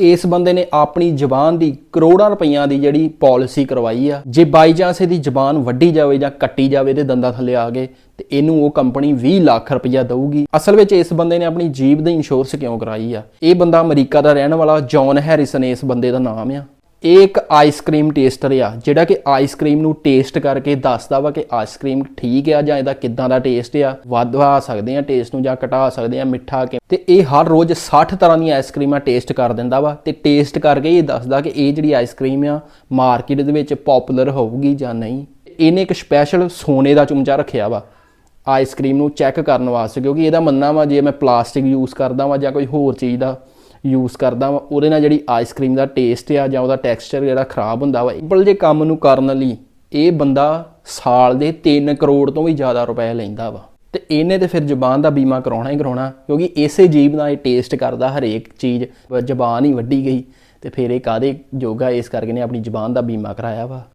ਇਸ ਬੰਦੇ ਨੇ ਆਪਣੀ ਜ਼ਬਾਨ ਦੀ ਕਰੋੜਾਂ ਰੁਪਈਆਂ ਦੀ ਜਿਹੜੀ ਪਾਲਿਸੀ ਕਰਵਾਈ ਆ। ਜੇ ਬਾਈ ਚਾਂਸ ਇਹਦੀ ਜ਼ਬਾਨ ਵੱਢੀ ਜਾਵੇ ਜਾਂ ਕੱਟੀ ਜਾਵੇ ਇਹਦੇ ਦੰਦਾਂ ਥੱਲੇ ਆ ਗਏ, ਤੇ ਇਹਨੂੰ ਉਹ ਕੰਪਨੀ 20 ਲੱਖ ਰੁਪਈਆ ਦੇਊਗੀ। ਅਸਲ ਵਿੱਚ ਇਸ ਬੰਦੇ ਨੇ ਆਪਣੀ ਜੀਬ ਦੀ ਇੰਸ਼ੋਰੈਂਸ ਕਿਉਂ ਕਰਾਈ ਆ? ਇਹ ਬੰਦਾ ਅਮਰੀਕਾ ਦਾ ਰਹਿਣ ਵਾਲਾ ਜੌਨ ਹੈਰਿਸਨ ਇਸ ਬੰਦੇ ਦਾ ਨਾਮ ਆ। ਇਹ ਇੱਕ ਆਈਸਕ੍ਰੀਮ ਟੇਸਟਰ ਆ, ਜਿਹੜਾ ਕਿ ਆਈਸਕ੍ਰੀਮ ਨੂੰ ਟੇਸਟ ਕਰਕੇ ਦੱਸਦਾ ਵਾ ਕਿ ਆਈਸਕ੍ਰੀਮ ਠੀਕ ਆ ਜਾਂ ਇਹਦਾ ਕਿੱਦਾਂ ਦਾ ਟੇਸਟ ਆ। ਵਧਵਾ ਸਕਦੇ ਆ ਟੇਸਟ ਨੂੰ ਜਾਂ ਘਟਾ ਸਕਦੇ ਆ, ਮਿੱਠਾ ਕਿ ਤੇ ਇਹ ਹਰ ਰੋਜ਼ 60 ਤਰ੍ਹਾਂ ਦੀਆਂ ਆਈਸਕ੍ਰੀਮਾਂ ਟੇਸਟ ਕਰ ਦਿੰਦਾ ਵਾ ਤੇ ਟੇਸਟ ਕਰਕੇ ਇਹ ਦੱਸਦਾ ਕਿ ਇਹ ਜਿਹੜੀ ਆਈਸਕ੍ਰੀਮ ਆ ਮਾਰਕੀਟ ਦੇ ਵਿੱਚ ਪਪੂਲਰ ਹੋਊਗੀ ਜਾਂ ਨਹੀਂ। ਇਹਨੇ ਇੱਕ ਸਪੈਸ਼ਲ ਸੋਨੇ ਦਾ ਚਮਚਾ ਰੱਖਿਆ ਵਾ। ਆਈਸਕ੍ਰੀਮ ਨੂੰ ਚੈੱਕ ਕਰਨ ਵਾਸਤੇ, ਕਿਉਂਕਿ ਇਹਦਾ ਮੰਨਣਾ ਵਾ, ਜੇ ਮੈਂ ਪਲਾਸਟਿਕ ਯੂਜ਼ ਕਰਦਾ ਵਾਂ ਜਾਂ ਕੋਈ ਹੋਰ ਚੀਜ਼ ਦਾ ਯੂਜ਼ ਕਰਦਾ ਵਾਂ। ਉਹਦੇ ਨਾਲ ਜਿਹੜੀ ਆਈਸਕ੍ਰੀਮ ਦਾ ਟੇਸਟ ਆ ਜਾਂ ਉਹਦਾ ਟੈਕਸਚਰ ਜਿਹੜਾ ਖਰਾਬ ਹੁੰਦਾ ਵਾ ਸਿੰਪਲ ਜੇ ਕੰਮ ਨੂੰ ਕਰਨ ਲਈ ਇਹ ਬੰਦਾ ਸਾਲ ਦੇ 3 ਕਰੋੜ ਤੋਂ ਵੀ ਜ਼ਿਆਦਾ ਰੁਪਏ ਲੈਂਦਾ ਵਾ। ਤੇ ਇਹਨੇ ਤੇ ਫਿਰ ਜ਼ੁਬਾਨ ਦਾ ਬੀਮਾ ਕਰਾਉਣਾ ਹੀ ਕਰਾਉਣਾ, ਕਿਉਂਕਿ ਇਸੇ ਜੀਬ ਨਾਲ ਇਹ ਟੇਸਟ ਕਰਦਾ ਹਰੇਕ ਚੀਜ਼, ਜ਼ੁਬਾਨ ਹੀ ਵੱਢੀ ਗਈ ਤੇ ਫਿਰ ਇਹ ਕਾਦੇ ਜੋਗਾ ਇਸ ਕਰਕੇ ਨੇ ਆਪਣੀ ਜ਼ੁਬਾਨ ਦਾ ਬੀਮਾ ਕਰਾਇਆ ਵਾ।